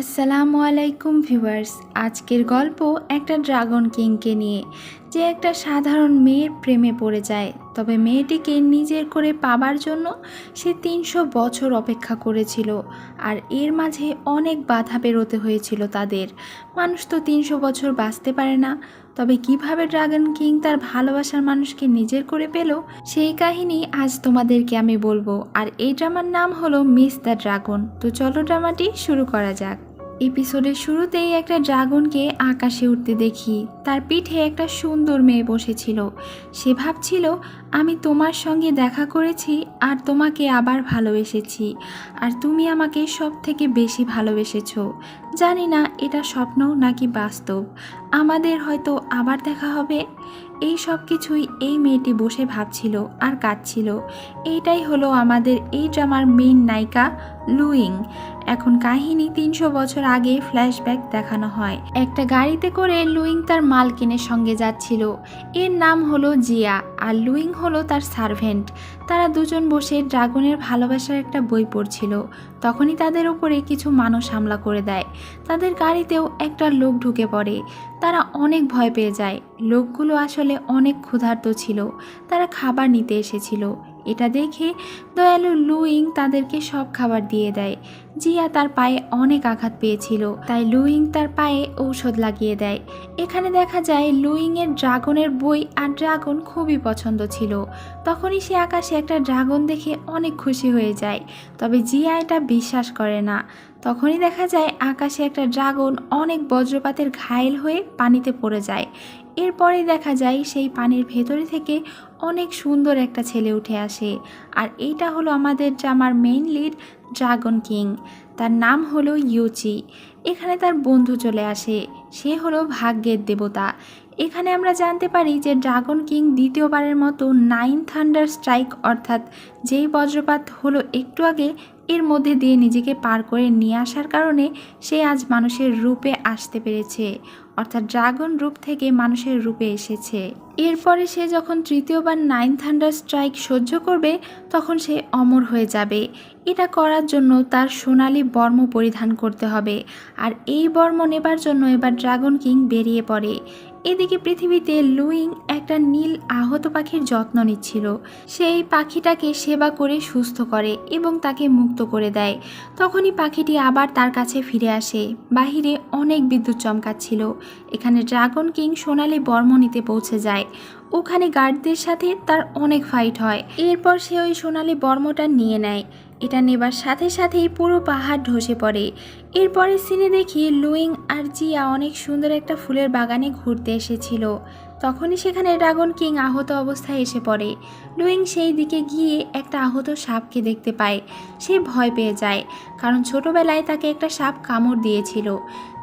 আসসালামু আলাইকুম ভিউয়ার্স। আজকের গল্প একটা ড্রাগন কিংকে নিয়ে, যে একটা সাধারণ মেয়ের প্রেমে পড়ে যায়। তবে মেয়েটিকে নিজের করে পাবার জন্য সে তিনশো বছর অপেক্ষা করেছিল, আর এর মাঝে অনেক বাধা বেরোতে হয়েছিল তাদের। মানুষ তো তিনশো বছর বাঁচতে পারে না তবে কীভাবে ড্রাগন কিং তার ভালোবাসার মানুষকে নিজের করে পেল, সেই কাহিনী আজ তোমাদেরকে আমি বলব। আর এই ড্রামার নাম হলো মিস দ্য ড্রাগন। তো চলো ড্রামাটি শুরু করা যাক। এপিসোডের শুরুতেই একটা ড্রাগনকে আকাশে উঠতে দেখি। তার পিঠে একটা সুন্দর মেয়ে বসেছিল। সে ভাবছিল, আমি তোমার সঙ্গে দেখা করেছি আর তোমাকে আবার ভালোবেসেছি। আর তুমি আমাকে সব থেকে বেশি ভালোবেসেছ। জানি না এটা স্বপ্ন নাকি বাস্তব। আমাদের হয়তো আবার দেখা হবে। এই সব কিছুই এই মেয়েটি বসে ভাবছিল আর কাঁদছিল। এইটাই হলো আমাদের এই ড্রামার মেইন নায়িকা লুইং। এখন কাহিনী তিনশো বছর আগে ফ্ল্যাশব্যাক দেখানো হয়। একটা গাড়িতে করে লুইং তার মালকিনের সঙ্গে যাচ্ছিল। এর নাম হলো জিয়া, আর লুইং হলো তার সার্ভেন্ট। তারা দুজন বসে ড্রাগনের ভালোবাসার একটা বই পড়ছিল। তখনই তাদের উপরে কিছু মানুষ হামলা করে দেয়। তাদের গাড়িতেও একটা লোক ঢুকে পড়ে। তারা অনেক ভয় পেয়ে যায়। লোকগুলো আসলে অনেক ক্ষুধার্ত ছিল। তারা খাবার নিতে এসেছিল। এটা দেখে দয়ালু লুইং তাদেরকে সব খাবার দিয়ে দেয়। জিয়া তার পায়ে অনেক আঘাত পেয়েছিল, তাই লুইং তার পায়ে ঔষধ লাগিয়ে দেয়। এখানে দেখা যায় লুইংয়ের ড্রাগনের বই আর ড্রাগন খুবই পছন্দ ছিল। তখনই সে আকাশে একটা ড্রাগন দেখে অনেক খুশি হয়ে যায়, তবে জিয়া এটা বিশ্বাস করে না। তখনই দেখা যায় আকাশে একটা ড্রাগন অনেক বজ্রপাতের ঘায়েল হয়ে পানিতে পড়ে যায়। এরপরে দেখা যায় সেই পানির ভেতরে থেকে অনেক সুন্দর একটা ছেলে উঠে আসে। আর এইটা হলো আমাদের জামার মেইন লিড ড্রাগন কিং তার নাম হলো ইউচি এখানে তার বন্ধু চলে আসে। সে হলো ভাগ্যের দেবতা। এখানে আমরা জানতে পারি যে ড্রাগন কিং দ্বিতীয়বারের মতো নাইন থান্ডার স্ট্রাইক অর্থাৎ যেই বজ্রপাত হলো একটু আগে, এর মধ্যে দিয়ে নিজেকে পার করে নিয়ে আসার কারণে সে আজ মানুষের রূপে আসতে পেরেছে, অর্থাৎ ড্রাগন রূপ থেকে মানুষের রূপে এসেছে। এরপরে সে যখন তৃতীয়বার নাইন থান্ডার স্ট্রাইক সহ্য করবে, তখন সে অমর হয়ে যাবে। এটা করার জন্য তার সোনালি বর্ম পরিধান করতে হবে, আর এই বর্ম নেবার জন্য এবার ড্রাগন কিং বেরিয়ে পড়ে। এদিকে পৃথিবীতে লুইং একটা নীল আহত পাখির যত্ন নিচ্ছিল। সেই পাখিটাকে সেবা করে সুস্থ করে এবং তাকে মুক্ত করে দেয়। তখনই পাখিটি আবার তার কাছে ফিরে আসে। বাহিরে অনেক বিদ্যুৎ চমকাচ্ছিল। এখানে ড্রাগন কিং সোনালি বর্ম নিতে পৌঁছে যায়। ওখানে গার্ডদের সাথে তার অনেক ফাইট হয়। এরপর সে ওই সোনালি বর্মটা নিয়ে নেয়। এটা নেবার সাথে সাথেই পুরো পাহাড় ধসে পড়ে। এরপরে সিনে দেখি লুইং আর জিয়া অনেক সুন্দর একটা ফুলের বাগানে ঘুরতে এসেছিল। তখনই সেখানে ড্রাগন কিং আহত অবস্থায় এসে পড়ে। লুইং সেই দিকে গিয়ে একটা আহত সাপকে দেখতে পায়। সে ভয় পেয়ে যায়, কারণ ছোটবেলায় তাকে একটা সাপ কামড় দিয়েছিল।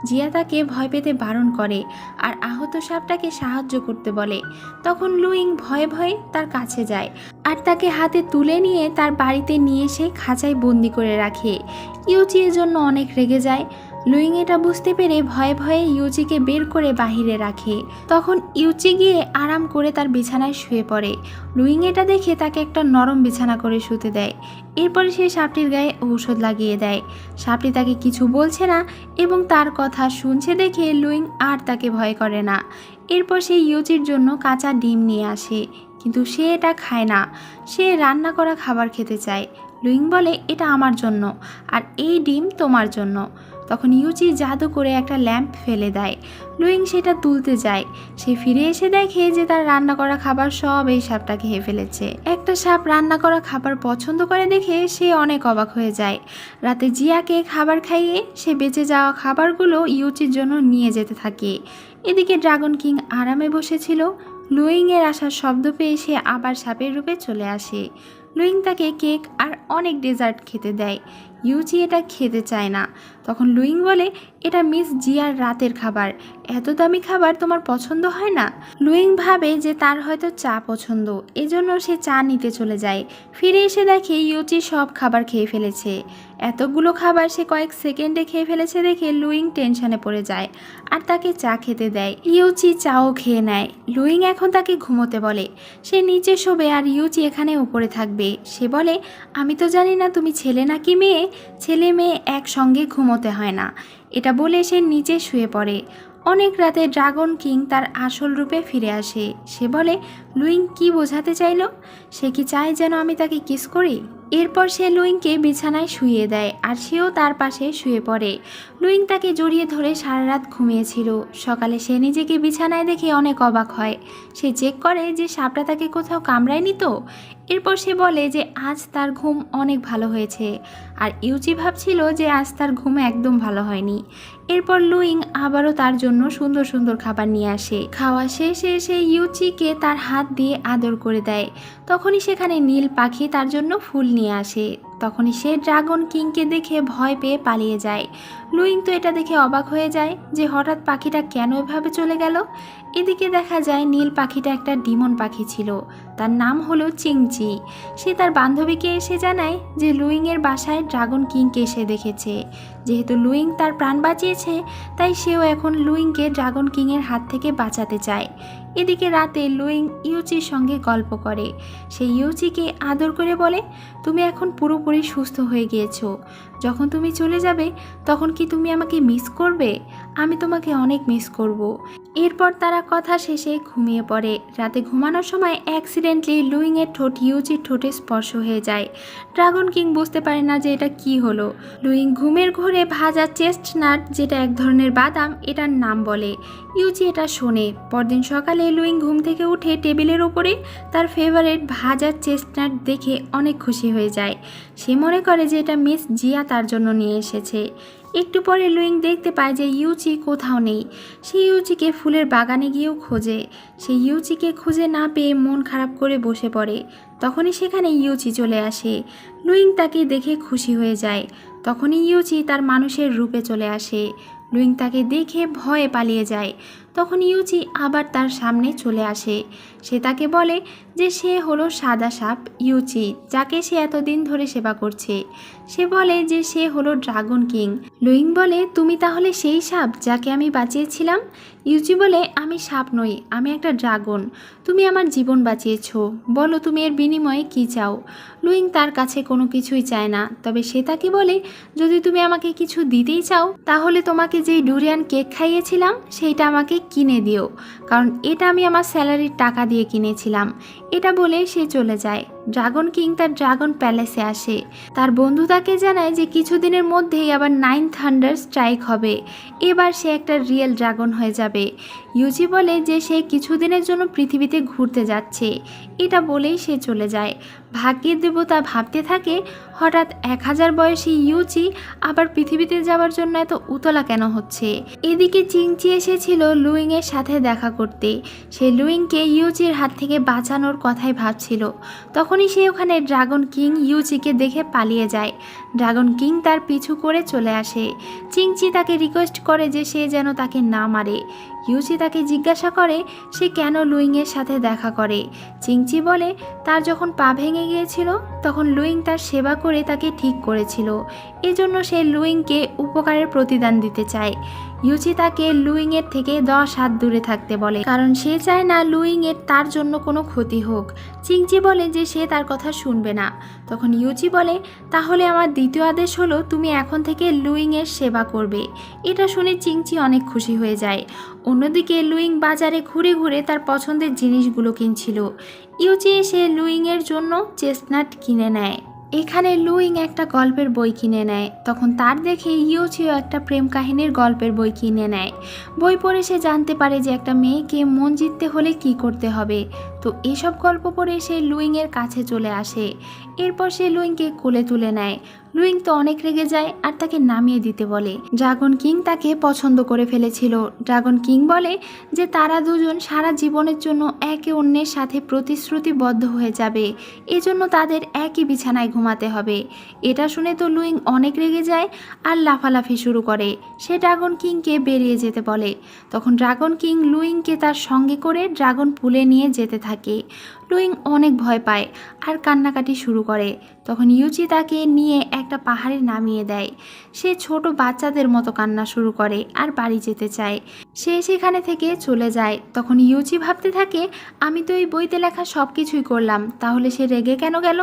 জিয়া তাকে ভয় পেতে বারণ করে আর আহত সাপটাকে সাহায্য করতে বলে। তখন লুইং ভয়ে ভয়ে তার কাছে যায় আর তাকে হাতে তুলে নিয়ে তার বাড়িতে নিয়ে এসে খাঁচায় বন্দি করে রাখে। ইউচি এর জন্য অনেক রেগে যায়। লুইং এটা বুঝতে পেরে ভয়ে ভয়ে ইউচিকে বের করে বাহিরে রাখে। তখন ইউচি গিয়ে আরাম করে তার বিছানায় শুয়ে পড়ে। লুইং এটা দেখে তাকে একটা নরম বিছানা করে শুতে দেয়। এরপরে সে সাপটির গায়ে ঔষধ লাগিয়ে দেয়। সাপটি তাকে কিছু বলছে না এবং তার কথা শুনছে দেখে লুইং আর তাকে ভয় করে না। এরপর সে ইউচির জন্য কাঁচা ডিম নিয়ে আসে। কিন্তু সে এটা খায় না। সে রান্না করা খাবার খেতে চায়। লুইং বলে, এটা আমার জন্য। আর এই ডিম তোমার জন্য। তখন ইউচি জাদু করে একটা ল্যাম্প ফেলে দেয়। লুইং সেটা তুলতে যায়। সে ফিরে এসে দেখে যে তার রান্না করা খাবার সব এই সাপটা খেয়ে ফেলেছে। একটা সাপ রান্না করা খাবার পছন্দ করে দেখে সে অনেক অবাক হয়ে যায়। রাতে জিয়াকে খাবার খাইয়ে সে বেঁচে যাওয়া খাবারগুলো ইউচির জন্য নিয়ে যেতে থাকে। এদিকে ড্রাগন কিং আরামে বসেছিল। লুইংয়ের আসার শব্দ পেয়ে সে আবার সাপের রূপে চলে আসে। লুইং তাকে কেক আর অনেক ডেজার্ট খেতে দেয়। ইউচি এটা খেতে চায় না। তখন লুইং বলে, এটা মিস জিয়ার রাতের খাবার। এত দামি খাবার তোমার পছন্দ হয় না? লুইং ভাবে যে তার হয়তো চা পছন্দ, এজন্য সে চা নিতে চলে যায়। ফিরে এসে দেখে ইউচি সব খাবার খেয়ে ফেলেছে। এতগুলো খাবার সে কয়েক সেকেন্ডে খেয়ে ফেলেছে দেখে লুইং টেনশনে পড়ে যায় আর তাকে চা খেতে দেয়। ইউচি চাও খেয়ে নেয়। লুইং এখন তাকে ঘুমোতে বলে। সে নিচে শোবে আর ইউচি এখানে উপরে থাকবে। সে বলে, আমি তো জানি না তুমি ছেলে নাকি মেয়ে। ছেলে মেয়ে একসঙ্গে ঘুমো ঘুমোতে হয় না। এটা বলে সে নিচে শুয়ে পড়ে। অনেক রাতে ড্রাগন কিং তার আসল রূপে ফিরে আসে। সে বলে, লুইং কি বোঝাতে চাইলো? সে কি চায় যেন আমি তাকে কিস করি? এরপর সে লুইংকে বিছানায় শুয়ে দেয় আর সেও তার পাশে শুয়ে পড়ে। লুইং তাকে জড়িয়ে ধরে সারা রাত ঘুমিয়েছিল। সকালে সে নিজেকে বিছানায় দেখে অনেক অবাক হয়। সে চেক করে যে সাপটা তাকে কোথাও কামড়ায়নি তো? এরপর সে বলে যে, আজ তার ঘুম অনেক ভালো হয়েছে। আর ইউচি ভাবছিল যে আজ তার ঘুম একদম ভালো হয়নি। এরপর লুইং আবারও তার জন্য সুন্দর সুন্দর খাবার নিয়ে আসে। খাওয়া শেষে সে ইউচিকে তার হাত দিয়ে আদর করে দেয়। তখনই সেখানে নীল পাখি তার জন্য ফুল নিয়ে আসে। তখনই সে ড্রাগন কিংকে দেখে ভয় পেয়ে পালিয়ে যায়। লুইং তো এটা দেখে অবাক হয়ে যায় যে হঠাৎ পাখিটা কেন এভাবে চলে গেল? এদিকে দেখা যায় নীল পাখিটা একটা ডিমন পাখি ছিল। তার নাম হলো চিংচি। সে তার বান্ধবীকে এসে জানায় যে লুইংয়ের বাসায় ড্রাগন কিংকে এসে দেখেছে। যেহেতু লুইং তার প্রাণ বাঁচিয়েছে, তাই সেও এখন লুইংকে ড্রাগন কিংয়ের হাত থেকে বাঁচাতে চায়। এদিকে রাতে লুইং ইউচির সঙ্গে গল্প করে। সে ইউচিকে আদর করে বলে, তুমি এখন পুরোপুরি সুস্থ হয়ে গিয়েছো। যখন তুমি চলে যাবে, তখন কি তুমি আমাকে মিস করবে? আমি তোমাকে অনেক মিস করব। এরপর তারা কথা শেষে ঘুমিয়ে পড়ে। রাতে ঘুমানোর সময় অ্যাক্সিডেন্টলি লুইংয়ের ঠোঁট ইউচির ঠোঁটে স্পর্শ হয়ে যায়। ড্রাগন কিং বুঝতে পারে না যে এটা কি হলো। লুইং ঘুমের ঘোরে ভাজা চেস্ট নাট, যেটা এক ধরনের বাদাম, এটার নাম বলে। ইউচি এটা শোনে। পরদিন সকালে লুইং ঘুম থেকে উঠে টেবিলের ওপরে তার ফেভারেট ভাজা চেস্টনাট দেখে অনেক খুশি হয়ে যায়। সে মনে করে যে এটা মিস জিয়া তার জন্য নিয়ে এসেছে। একটু পরে লুইং দেখতে পায় যে ইউচি কোথাও নেই। সে ইউচিকে ফুলের বাগানে গিয়েও খোঁজে। সে ইউচিকে খুঁজে না পেয়ে মন খারাপ করে বসে পড়ে। তখনই সেখানে ইউচি চলে আসে। লুইং তাকে দেখে খুশি হয়ে যায়। তখনই ইউচি তার মানুষের রূপে চলে আসে। লুইং তাকে দেখে ভয়ে পালিয়ে যায়। তখন ইউচি আবার তার সামনে চলে আসে। সে তাকে বলে যে সে হলো সাদা সাপ ইউচি, যাকে সে এতদিন ধরে সেবা করছে। সে বলে যে সে হলো ড্রাগন কিং। লুইং বলে, তুমি তাহলে সেই সাপ যাকে আমি বাঁচিয়েছিলাম? ইউজি বলে, আমি সাপ নই, আমি একটা ড্রাগন। তুমি আমার জীবন বাঁচিয়েছ। বলো তুমি এর বিনিময়ে কি চাও? লুইং তার কাছে কোনো কিছুই চায় না, তবে সে তাকে বলে, যদি তুমি আমাকে কিছু দিতেই চাও, তাহলে তোমাকে যেই ডুরিয়ান কেক খাইয়েছিলাম, সেইটা আমাকে কিনে দিও। কারণ এটা আমি আমার স্যালারির টাকা দিয়ে কিনেছিলাম। এটা বলে সে চলে যায়। ড্রাগন কিং তার ড্রাগন প্যালেসে আসে। তার বন্ধু তাকে জানায় যে কিছুদিনের মধ্যেই আবার নাইন থান্ডার স্ট্রাইক হবে। এবার সে একটা রিয়েল ড্রাগন হয়ে যাবে। ইউজি বলে যে সে কিছুদিনের জন্য পৃথিবীতে ঘুরতে যাচ্ছে। এটা বলেই সে চলে যায়। ভাগ্যের দেবতা ভাবতে থাকে, হঠাৎ এক হাজার বয়সী ইউচি আবার পৃথিবীতে যাওয়ার জন্য এত উতলা কেন হচ্ছে? এদিকে চিংচি এসেছিল লুইংয়ের সাথে দেখা করতে। সে লুইংকে ইউচির হাত থেকে বাঁচানোর কথাই ভাবছিল। তখনই সে ওখানে ড্রাগন কিং ইউচিকে দেখে পালিয়ে যায়। ড্রাগন কিং তার পিছু করে চলে আসে। চিংচি তাকে রিকোয়েস্ট করে যে সে যেন তাকে না মারে। ইউচি তাকে জিজ্ঞাসা করে, সে কেন লুইংয়ের সাথে দেখা করে? চিংচি বলে, তার যখন পা ভেঙে গিয়েছিল, তখন লুইং তার সেবা করে তাকে ঠিক করেছিল। এজন্য সে লুইংকে উপকারের প্রতিদান দিতে চায়। ইউচি তাকে লুইংয়ের থেকে দশ হাত দূরে থাকতে বলে, কারণ সে চায় না লুইংয়ের তার জন্য কোনো ক্ষতি হোক। চিংচি বলে যে সে তার কথা শুনবে না। তখন ইউচি বলে, তাহলে আমার দ্বিতীয় আদেশ হলো, তুমি এখন থেকে লুইংয়ের সেবা করবে। এটা শুনে চিংচি অনেক খুশি হয়ে যায়। অন্যদিকে লুইং বাজারে ঘুরে ঘুরে তার পছন্দের জিনিসগুলো কিনছিল। ইউচি এসে লুইংয়ের জন্য চেস্টনাট কিনে নেয়। এখানে লুইং একটা গল্পের বই কিনে নেয়। তখন তার দেখে ইউচিও একটা প্রেম কাহিনীর গল্পের বই কিনে নেয়। বই পড়ে সে জানতে পারে যে একটা মেয়েকে মন জিততে হলে কি করতে হবে। তো এসব গল্প পড়ে সে লুইংয়ের কাছে চলে আসে। এরপর সে লুইংকে কোলে তুলে নেয়। লুইং তো অনেক রেগে যায় আর তাকে নামিয়ে দিতে বলে। ড্রাগন কিং তাকে পছন্দ করে ফেলেছিল। ড্রাগন কিং বলে যে তারা দুজন সারা জীবনের জন্য একে অন্যের সাথে প্রতিশ্রুতিবদ্ধ হয়ে যাবে। এজন্য তাদের একই বিছানায় ঘুমাতে হবে। এটা শুনে তো লুইং অনেক রেগে যায় আর লাফালাফি শুরু করে। সে ড্রাগন কিংকে বেরিয়ে যেতে বলে। তখন ড্রাগন কিং লুইংকে তার সঙ্গে করে ড্রাগন পুলে নিয়ে যেতে থাকে। লুইং অনেক ভয় পায় আর কান্নাকাটি শুরু করে। তখন ইউচি তাকে নিয়ে একটা পাহাড়ে নামিয়ে দেয়। সে ছোট বাচ্চাদের মতো কান্না শুরু করে আর বাড়ি যেতে চায়। সে সেখানে থেকে চলে যায়। তখন ইউচি ভাবতে থাকে, আমি তো এই বইতে লেখা সব কিছুই করলাম, তাহলে সে রেগে কেন গেল?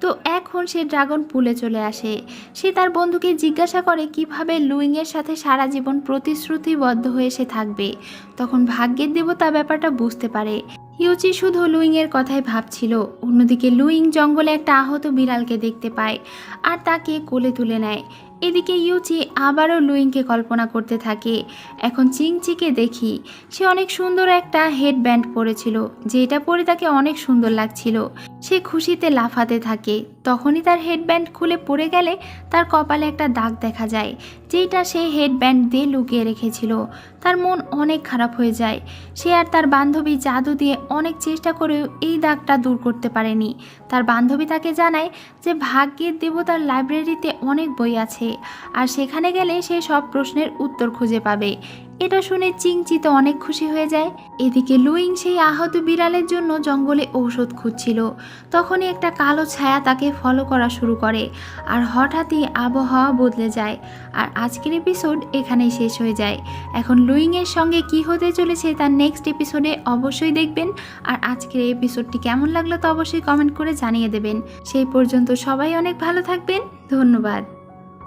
তো এখন সে ড্রাগন পুলে চলে আসে। সে তার বন্ধুকে জিজ্ঞাসা করে কীভাবে লুইংয়ের সাথে সারা জীবন প্রতিশ্রুতিবদ্ধ হয়ে সে থাকবে। তখন ভাগ্যের দেবতা ব্যাপারটা বুঝতে পারে। ইউচি শুধু লুইংয়ের কথাই ভাবছিল। অন্যদিকে লুইং জঙ্গলে একটা আহত বিড়ালকে দেখতে পায় আর তাকে কোলে তুলে নেয়। এদিকে ইউচি আবারও লুইংকে কল্পনা করতে থাকে। এখন চিংচিকে দেখি সে অনেক সুন্দর একটা হেডব্যান্ড পরেছিল যেটা পরে তাকে অনেক সুন্দর লাগছিল। সে খুশিতে লাফাতে থাকে। তখনই তার হেডব্যান্ড খুলে পড়ে গেলে তার কপালে একটা দাগ দেখা যায় যেটা সে হেডব্যান্ড দিয়ে লুকিয়ে রেখেছিল। তার মন অনেক খারাপ হয়ে যায়। সে আর তার বান্ধবী জাদু দিয়ে অনেক চেষ্টা করেও এই দাগটা দূর করতে পারেনি। তার বান্ধবী তাকে জানায় যে ভাগ্যের দেবতার লাইব্রেরিতে অনেক বই আছে। আর সেখানে গেলে সে সব প্রশ্নের উত্তর খুঁজে পাবে। এটা শুনে চিংচি তো অনেক খুশি হয়ে যায়। এদিকে লুইং সেই আহত বিড়ালের জন্য জঙ্গলে ঔষধ খুঁজছিল। তখনই একটা কালো ছায়া তাকে ফলো করা শুরু করে। আর হঠাৎই আবহাওয়া বদলে যায়। আর আজকের এপিসোড এখানেই শেষ হয়ে যায়। এখন লুইংয়ের সঙ্গে কি হতে চলেছে তার নেক্সট এপিসোডে অবশ্যই দেখবেন। আর আজকের এপিসোডটি কেমন লাগল তো অবশ্যই কমেন্ট করে জানিয়ে দেবেন। সেই পর্যন্ত সবাই অনেক ভালো থাকবেন। ধন্যবাদ।